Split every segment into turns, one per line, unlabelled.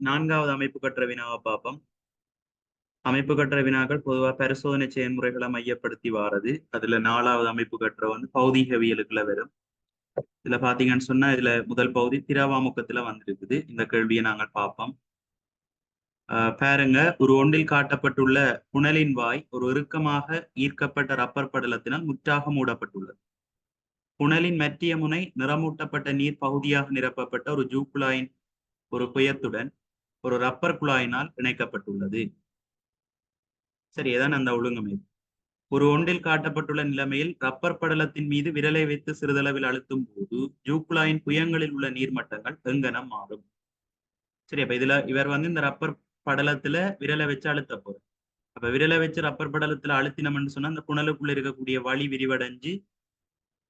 நான்காவது அமைப்பு கற்ற வினாவை பார்ப்போம். அமைப்பு கற்ற வினாக்கள் பொதுவாக பரிசோதனை செயல்முறைகளை மையப்படுத்தி வாரது. அதுல நாலாவது அமைப்பு கற்ற வந்து பௌதிகவியலுக்குள்ள வரும். இதுல பாத்தீங்கன்னு சொன்னா இதுல முதல் பகுதி திரவாமுக்கத்துல வந்திருக்குது. இந்த கேள்வியை நாங்கள் பார்ப்போம். ஆஹ் பாருங்க. ஒரு ஒன்றில் காட்டப்பட்டுள்ள புனலின் வாய் ஒரு இறுக்கமாக ஈர்க்கப்பட்ட ரப்பர் படலத்தினால் முற்றாக மூடப்பட்டுள்ளது. புனலின் மற்றிய முனை நிறமூட்டப்பட்ட நீர் பகுதியாக நிரப்பப்பட்ட ஒரு ஜூக்குழாயின் ஒரு புயத்துடன் ஒரு ரப்பர் குழாயினால் இணைக்கப்பட்டுள்ளது. சரி இதான் அந்த ஒழுங்கமைப்பு ஒரு ஒன்றில் காட்டப்பட்டுள்ள நிலைமையில் ரப்பர் படலத்தின் மீது விரலை வைத்து சிறிதளவில் அழுத்தும் போது ஜூக்குழாயின் புயங்களில் உள்ள நீர்மட்டங்கள் எங்கனம் மாறும். சரி அப்ப இதுல இவர் வந்து இந்த ரப்பர் படலத்துல விரலை வச்சு அழுத்த போறார். அப்ப விரலை வச்சு ரப்பர் படலத்துல அழுத்தினோம்னு சொன்னா அந்த புனலுக்குள்ள இருக்கக்கூடிய வழி விரிவடைஞ்சு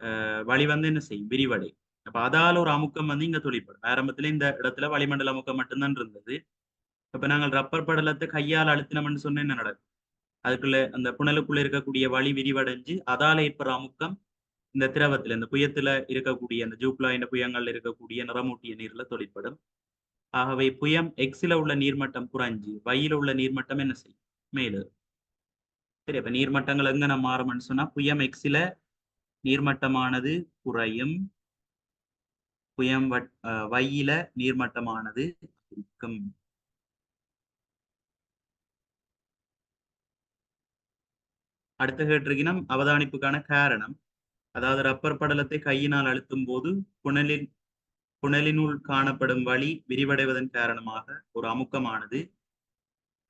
ஆஹ் வழி வந்து என்ன செய்யும்? விரிவடை அப்ப அதால ஒரு அமுக்கம் வந்து இங்க தொழிற்படும். ஆரம்பத்துல இந்த இடத்துல வளிமண்டல அமுக்கம் மட்டும்தான் இருந்தது. அப்ப நாங்கள் ரப்பர் படலத்தை கையால் அழுத்தினோம்னு சொன்ன என்ன நடக்கும்? அதுக்குள்ள அந்த புனலுக்குள்ள இருக்கக்கூடிய வழி விரிவடைஞ்சு அதால ஏற்படுற அமுக்கம் இந்த திரவத்துல இந்த புயத்துல இருக்கக்கூடிய அந்த ஜூப்லாயின் புயங்கள்ல இருக்கக்கூடிய நிறமூட்டிய நீர்ல தொழிற்படும். ஆகவே புயம் எக்ஸில உள்ள நீர்மட்டம் குறைஞ்சு வயில உள்ள நீர்மட்டம் என்ன செய்யும்? மேலு. சரி அப்ப நீர்மட்டங்கள் எங்க நம்ம மாறும்னு சொன்னா புயம் எக்ஸில நீர்மட்டமானது குறையும். புயம் வையில நீர்மட்டமானது இருக்கும். அடுத்த கேட்டிருக்கினம் அவதானிப்புக்கான காரணம். அதாவது ரப்பர் படலத்தை கையினால் அழுத்தும் போது புனலின் புனலினுள் காணப்படும் வழி விரிவடைவதன் காரணமாக ஒரு அமுக்கமானது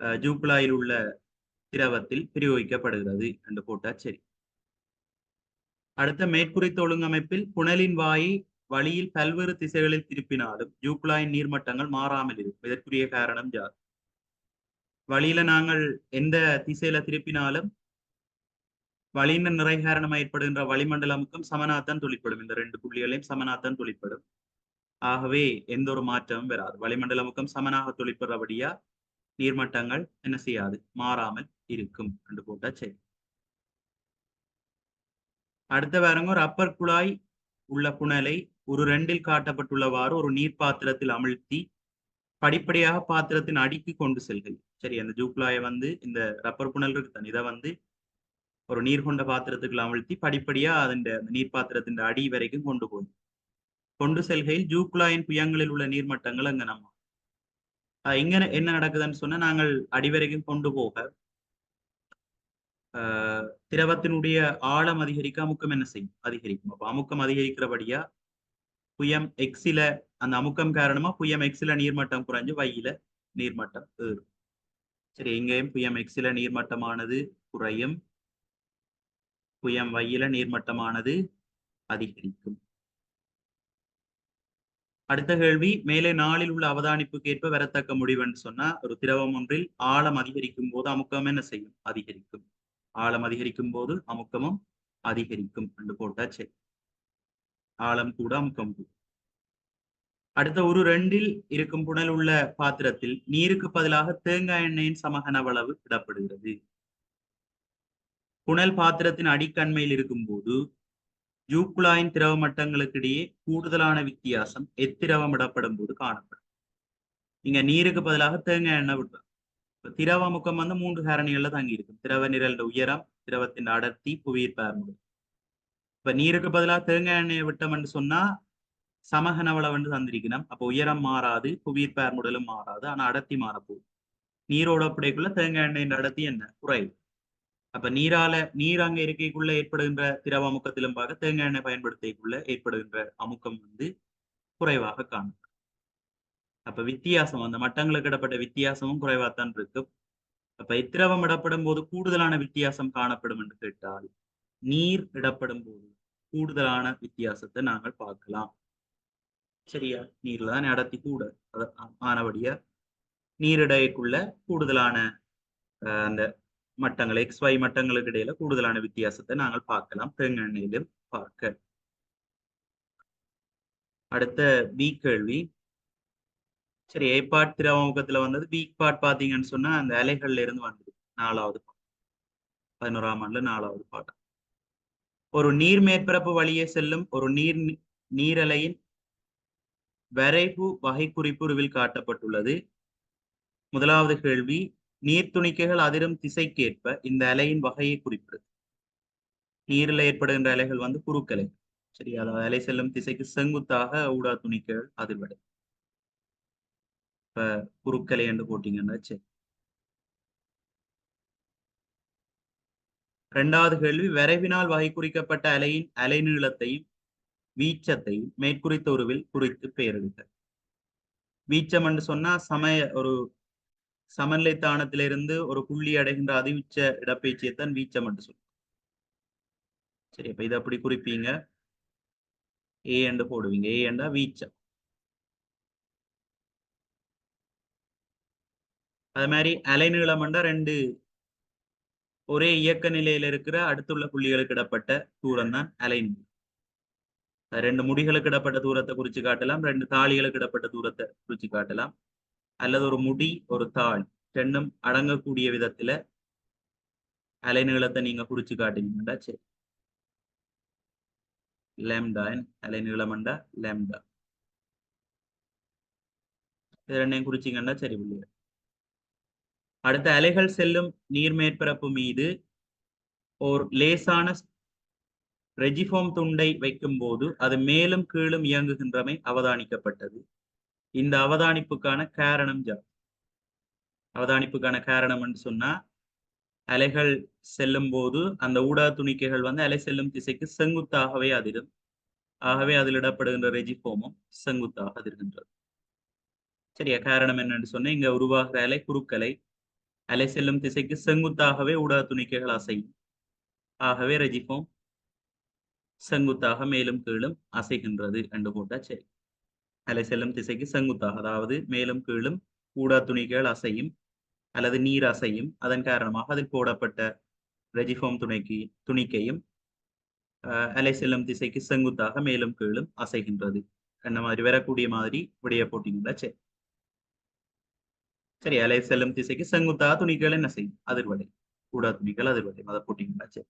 அஹ், உள்ள திரவத்தில் பிரயோகிக்கப்படுகிறது என்று போட்டா சரி. அடுத்த மேற்குறித்த ஒழுங்கமைப்பில் புனலின் வாயை வழியில் பல்வேறு திசைகளில் திருப்பினாலும் ஜூக்குழாயின் நீர்மட்டங்கள் மாறாமல் இருக்கும். இதற்குரிய காரணம் ஜார் வழியில நாங்கள் எந்த திசையில திருப்பினாலும் வழியின் நிறை காரணமாக ஏற்படுகின்ற வளிமண்டலமுக்கும் சமனாத்தான் தொழிற்படும் இந்த ரெண்டு புள்ளிகளையும் சமனாத்தான் தொழிற்படும் ஆகவே எந்த ஒரு மாற்றமும் வராது. வளிமண்டலமுக்கும் சமனாக தொழிற்படுறபடியா நீர்மட்டங்கள் என்ன செய்யாது? மாறாமல் இருக்கும். என்று போட்டா சரி. அடுத்த பாருங்க ஒரு அப்பர் குழாய் உள்ள புனலை ஒரு ரெண்டில் காட்டப்பட்டுள்ளவாறு ஒரு நீர் பாத்திரத்தில் அமிழ்த்தி படிப்படியாக பாத்திரத்தின் அடிக்கு கொண்டு செல்கள் சரி அந்த ஜூக்குழாயை வந்து இந்த ரப்பர் புனல் இருக்கு தானே இதை வந்து ஒரு நீர் கொண்ட பாத்திரத்துக்குள்ள அமிழ்த்தி படிப்படியா அதன் அந்த நீர் பாத்திரத்தின் அடி வரைக்கும் கொண்டு போகும் கொண்டு செல்கையில் ஜூக்குழாயின் புயங்களில் உள்ள நீர்மட்டங்கள் அங்க நம்ம. இங்க என்ன நடக்குதுன்னு சொன்னா நாங்கள் அடி வரைக்கும் கொண்டு போக ஆஹ் திரவத்தினுடைய ஆழம் அதிகரிக்க அமுக்கம் என்ன செய்யும்? அதிகரிக்கும். அப்ப அமுக்கம் அதிகரிக்கிறபடியா புயம் எக்ஸில அந்த அமுக்கம் காரணமா புயம் எக்ஸில நீர்மட்டம் குறைஞ்சு வையில நீர்மட்டம் ஏறும். சரி எங்கேயும் புயம் எக்ஸில நீர்மட்டமானது குறையும். புயம் வையில நீர்மட்டமானது அதிகரிக்கும். அடுத்த கேள்வி மேலே நாளில் உள்ள அவதானிப்புக்கு ஏற்ப வரத்தக்க முடிவுன்னு சொன்னா ஒரு திரவம் ஒன்றில் ஆழம் அதிகரிக்கும் போது அமுக்கம் என்ன செய்யும்? அதிகரிக்கும். ஆழம் அதிகரிக்கும் போது அமுக்கமும் அதிகரிக்கும். என்று போட்டா சரி ஆழம் கூடாம் கம்பு. அடுத்த ஒரு ரெண்டில் இருக்கும் புனல் உள்ள பாத்திரத்தில் நீருக்கு பதிலாக தேங்காய் எண்ணெயின் சமகனவளவு இடப்படுகிறது. புனல் பாத்திரத்தின் அடிக்கண்மையில் இருக்கும் போது ஜூக்குழாயின் திரவ மட்டங்களுக்கு இடையே கூடுதலான வித்தியாசம் எத்திரவம் இடப்படும் போது காணப்படும். இங்க நீருக்கு பதிலாக தேங்காய் எண்ணெய் விடுறோம். இப்ப திரவ முக்கம் வந்து மூன்று காரணிகள்ல தங்கி இருக்கும். திரவ நிரல் உயரம் திரவத்தின் அடர்த்தி புவியீர்ப்பு இப்ப நீருக்கு பதிலாக தேங்காய் எண்ணெயை விட்டோம்னு சொன்னா சமகனவளை வந்து தந்திருக்கணும். அப்ப உயரம் மாறாது புவியீர் பார்முடலும் மாறாது ஆனா அடர்த்தி மாறப்போகுது. நீரோட அப்படிக்குள்ள தேங்காய் எண்ணெயின் அடர்த்தி என்ன? குறைவு. அப்ப நீரால நீர் அங்க இருக்கைக்குள்ள ஏற்படுகின்ற திரவ அமுக்கத்திலும் பார்க்க தேங்காய் எண்ணெய் பயன்படுத்திக்குள்ள ஏற்படுகின்ற அமுக்கம் வந்து குறைவாக காணும். அப்ப வித்தியாசம் அந்த மட்டங்களுக்கு இடப்பட்ட வித்தியாசமும் குறைவாத்தான் இருக்கும். அப்ப இத்திரவம் இடப்படும் போது கூடுதலான வித்தியாசம் காணப்படும் என்று கேட்டால் நீர் இடப்படும் போது கூடுதலான வித்தியாசத்தை நாங்கள் பார்க்கலாம். சரியா? நீர்ல தான் அடர்த்தி கூட அத- ஆனபடியா நீரிடைக்குள்ள கூடுதலான அஹ், அந்த மட்டங்கள் எக்ஸ் ஒய் மட்டங்களுக்கு இடையில கூடுதலான வித்தியாசத்தை நாங்கள் பார்க்கலாம். தேங்காய் பார்க்க. அடுத்த பி கேள்வி. சரி ஏ பாட் திரவமுகத்துல வந்தது. பி பாட் பாத்தீங்கன்னு சொன்னா அந்த அலைகள்ல இருந்து வந்தது. நாலாவது பாட் பதினோராம் ஆண்டுல நாலாவது பாடம் ஒரு நீர் மேற்பரப்பு வழியே செல்லும் ஒரு நீர் நீரலையின் வரைவு வகை குறிப்புருவில் காட்டப்பட்டுள்ளது. முதலாவது கேள்வி நீர்த்துணிக்கைகள் அதிரும் திசைக்கேற்ப இந்த அலையின் வகையை குறிப்பிடுது. நீரில் ஏற்படுகின்ற அலைகள் வந்து குறுக்கலை. சரி அதாவது அலை செல்லும் திசைக்கு செங்குத்தாக ஊடா துணிக்கைகள் அதிர்வடை இப்ப குறுக்கலை என்று போட்டீங்கன்னா சரி. இரண்டாவது கேள்வி வரைவினால் வகை குறிக்கப்பட்ட அலையின் அலைநீளத்தையும் வீச்சத்தையும் மேற்குறித்த உருவில் குறித்து பெயரிடுக. வீச்சம் என்று சொன்னா சமய ஒரு சமநிலை தானத்திலிருந்து ஒரு புள்ளி அடைகின்ற அதிவிச்ச இடப்பெயர்ச்சியைத்தான் வீச்சம் என்று சொல்லும் சரி அப்ப இதை அப்படி குறிப்பீங்க. ஏ என்று போடுவீங்க. ஏ என்றா வீச்சம். அது மாதிரி அலைநீளம் என்றா ரெண்டு ஒரே இயக்க நிலையில இருக்கிற அடுத்துள்ள புள்ளிகளுக்கு இடப்பட்ட தூரம் தான் அலைன்மெண்ட் ரெண்டு முடிகளுக்கு இடப்பட்ட தூரத்தை குறிச்சு காட்டலாம். ரெண்டு தாளிகளுக்கு இடப்பட்ட தூரத்தை குறிச்சு காட்டலாம். அல்லது ஒரு முடி ஒரு தாள் ரெண்டும் அடங்கக்கூடிய விதத்துல அலைநீளத்தை நீங்க குறிச்சு காட்டினீங்கடா சரி. லேம்டா அலைநீளமண்டா லேம்டா இது ரெண்டையும் குறிச்சிங்கன்னா சரி புள்ளிய அடுத்த அலைகள் செல்லும் நீர் மேற்பரப்பு மீது ஓர் லேசான ரெஜிஃபோம் துண்டை வைக்கும் போது அது மேலும் கீழும் இயங்குகின்றமை அவதானிக்கப்பட்டது. இந்த அவதானிப்புக்கான காரணம் ஜா அவதானிப்புக்கான காரணம் என்று சொன்னா அலைகள் செல்லும் போது அந்த ஊடக துணிக்கைகள் வந்து அலை செல்லும் திசைக்கு செங்குத்தாகவே அதிரும். ஆகவே அதில் இடப்படுகின்ற ரெஜிஃபோமும் செங்குத்தாக அதிர்கின்றது. சரியா? காரணம் என்னன்னு சொன்னா இங்க உருவாகிற அலை குறுக்கலை அலை செல்லும் திசைக்கு செங்குத்தாகவே ஊடக துணிக்கைகள் அசையும் ஆகவே ரெஜிஃபோம் செங்குத்தாக மேலும் கீழும் அசைகின்றது என்று போட்டா சரி அலை செல்லும் திசைக்கு செங்குத்தாக அதாவது மேலும் கீழும் ஊடா துணிக்கைகள் அசையும் அல்லது நீர் அசையும். அதன் காரணமாக அதில் போடப்பட்ட ரெஜிஃபோம் துணைக்கு துணிக்கையும் அலை செல்லும் திசைக்கு செங்குத்தாக மேலும் கீழும் அசைகின்றது. என்ன மாதிரி வரக்கூடிய மாதிரி விடைய போட்டிங்களா சரி சரி அலை செல்லும் திசைக்கு செங்குத்தாக துணிகள் என்ன செய்யும் அதிர்வடை ஊடா துணிகள் அதிர்வடை அதை போட்டிங்களா சரி